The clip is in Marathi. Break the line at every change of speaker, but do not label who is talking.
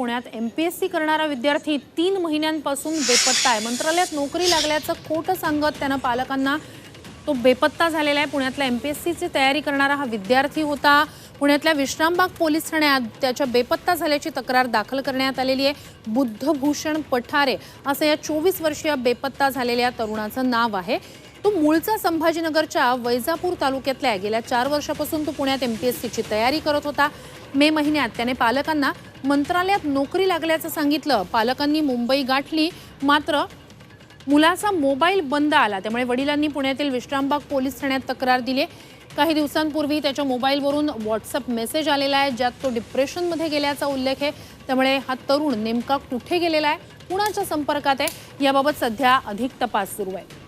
पुण्यात एम पी एस सी करणारा विद्यार्थी तीन महिन्यांपासून बेपत्ता आहे. मंत्रालयात नोकरी लागल्याचं खोटं सांगत त्यानं पालकांना तो बेपत्ता झालेला आहे. पुण्यातल्या एम पी एस सीची तयारी करणारा हा विद्यार्थी होता. पुण्यातल्या विश्रामबाग पोलीस ठाण्यात त्याच्या बेपत्ता झाल्याची तक्रार दाखल करण्यात आलेली आहे. बुद्धभूषण पठारे असं या चोवीस वर्षीय बेपत्ता झालेल्या तरुणाचं नाव आहे. तो मूळचा संभाजीनगरच्या वैजापूर तालुक्यातल्या आहे. गेल्या चार वर्षापासून तो पुण्यात एम पी एस सीची तयारी करत होता. मे महिन्यात त्याने पालकांना मंत्रालयात नोकरी लागल्याचं सांगितलं. पालकांनी मुंबई गाठली. मात्र मुलाचा मोबाईल बंद आला. त्यामुळे वडिलांनी पुण्यातील विश्रामबाग पोलीस ठाण्यात तक्रार दिली. काही दिवसांपूर्वी त्याच्या मोबाईलवरून व्हॉट्सअप मेसेज आलेला आहे ज्यात तो डिप्रेशनमध्ये गेल्याचा उल्लेख आहे. त्यामुळे हा तरुण नेमका कुठे गेलेला आहे? कुणाच्या संपर्कात आहे? याबाबत सध्या अधिक तपास सुरू आहे.